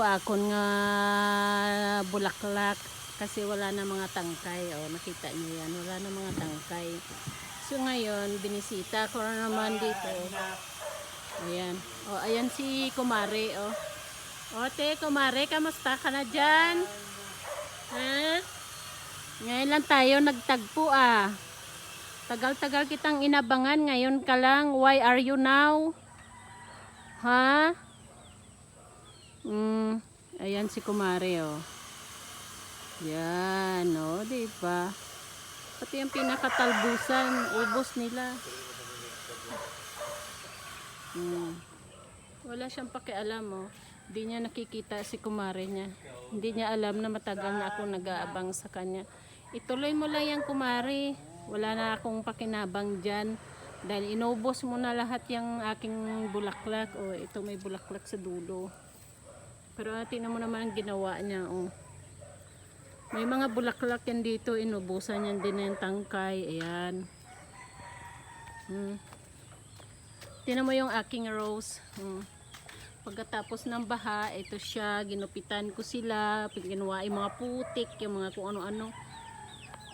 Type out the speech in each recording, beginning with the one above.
Akon nga bulaklak kasi wala na mga tangkay. O, nakita niyo yan. Wala na mga tangkay. So ngayon, binisita ko na naman dito. Ayan. O, ayan si Kumare. O, o te, Kumare, kamusta ka na dyan? Ha? Ngayon lang tayo nagtagpo ah. Tagal-tagal kitang inabangan. Ngayon ka lang. Why are you now? Ha? Mm, ayan si Kumare, oh. Yan, oh, di ba? Pati yung pinakatalbusan, ubos nila. Mm. Wala siyang pakialam, oh. Hindi niya nakikita si Kumare niya. Hindi niya alam na matagal na ako nag-aabang sa kanya. Ituloy mo lang yan, Kumare. Wala na akong pakinabang dyan. Dahil inubos mo na lahat yung aking bulaklak. O, ito may bulaklak sa dulo. Pero ah, tingnan mo naman ang ginawa niya. Oh. May mga bulaklak yan dito. Inubusan yan din yung tangkay. Ayan. Hmm. Tingnan mo yung aking rose. Hmm. Pagkatapos ng baha, ito siya. Ginupitan ko sila. Ginawa yung mga putik. Yung mga kung ano-ano.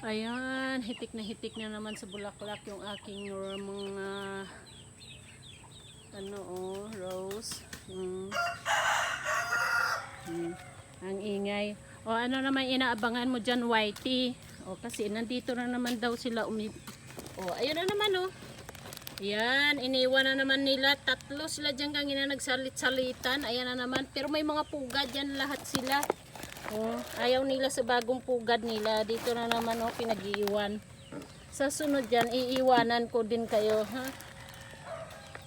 Ayan. Hitik na hitik na naman sa bulaklak yung aking mga ano oh, rose. Hmm. Hmm. Ang ingay. O ano naman inaabangan mo dyan, Whitey? O kasi nandito na naman daw sila umi... O ayun na naman o. Yan, iniwan na naman nila. Tatlo sila dyan kanina nagsalit-salitan. Ayan na naman. Pero may mga pugad yan lahat sila. O, ayaw nila sa bagong pugad nila. Dito na naman o, pinag-iiwan. Sa sunod dyan, iiwanan ko din kayo, ha?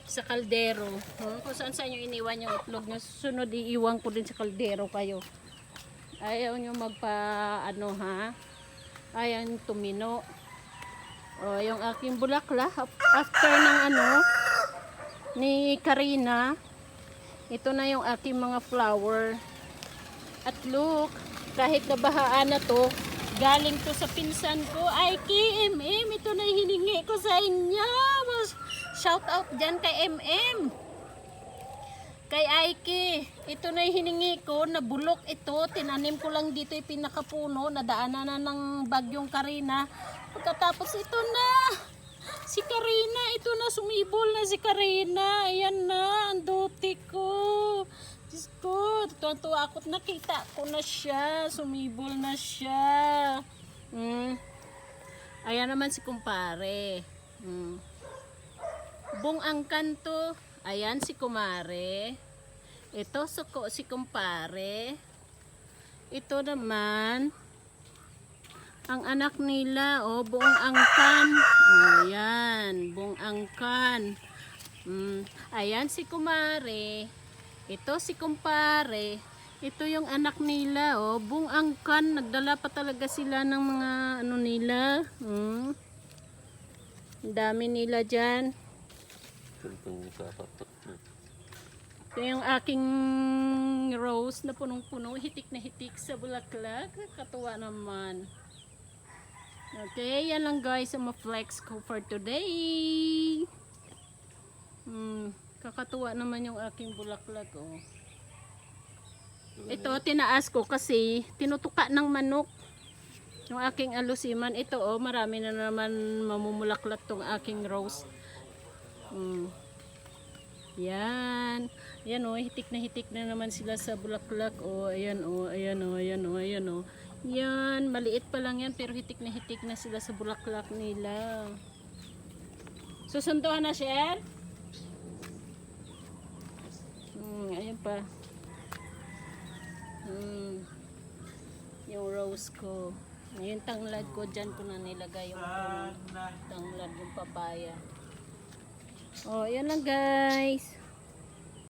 Sa kaldero. Huh? Kung saan saan nyo iniwan yung itlog nyo, susunod iiwan ko din sa kaldero kayo. Ayaw nyo magpa, ano ha? Ayaw nyo tumino. O, yung aking bulaklak, after ng ano, ni Karina, ito na yung aking mga flower. At look, kahit nabahaan na to, galing to sa pinsan ko, ay KMM, ito na hiningi ko sa inyo. Shout out dyan kay MM. Kay Aiki, ito na yung hiningi ko, nabulok ito, tinanim ko lang dito yung pinakapuno, nadaanan na ng bagyong Karina. Pagkatapos ito na, si Karina, ito na, sumibol na si Karina. Ayan na, ang duti ko. Diyos ko, tuwa ako, nakita ko na siya, sumibol na siya. Mm. Ayan naman si kumpare. Mm. Bung angkan to. Ayan si kumare. Ito suko si kumpare. Ito naman ang anak nila, oh, buong angkan. Ayan, buong angkan. Mm, ayan si kumare. Ito si kumpare. Ito yung anak nila, oh, buong angkan. Nagdala pa talaga sila ng mga ano nila. Mm. Dami nila dyan. Ito yung aking rose na punong-puno, hitik na hitik sa bulaklak. Katuwa naman. Okay, yan lang guys ang ma-flex ko for today. Hmm, kakatuwa naman yung aking bulaklak oh. Ito, tinaas ko kasi tinutuka ng manok. Yung aking alusiman. Ito oh, marami na naman mamumulaklak tong aking rose. Hmm. Yan. Yan oh, hitik na hitik na naman sila sa bulaklak. Oh, ayan oh, ayan oh, ayan oh, ayan oh. Yan, maliit pa lang yan pero hitik na hitik na sila sa bulaklak nila. Susunduhan na, Sher? Hmm, ayan pa. Hmm. Yung rose ko. Yung tanglad ko, dyan ko na nilagay yung tanglad, yung papaya. Oh, yan lang guys.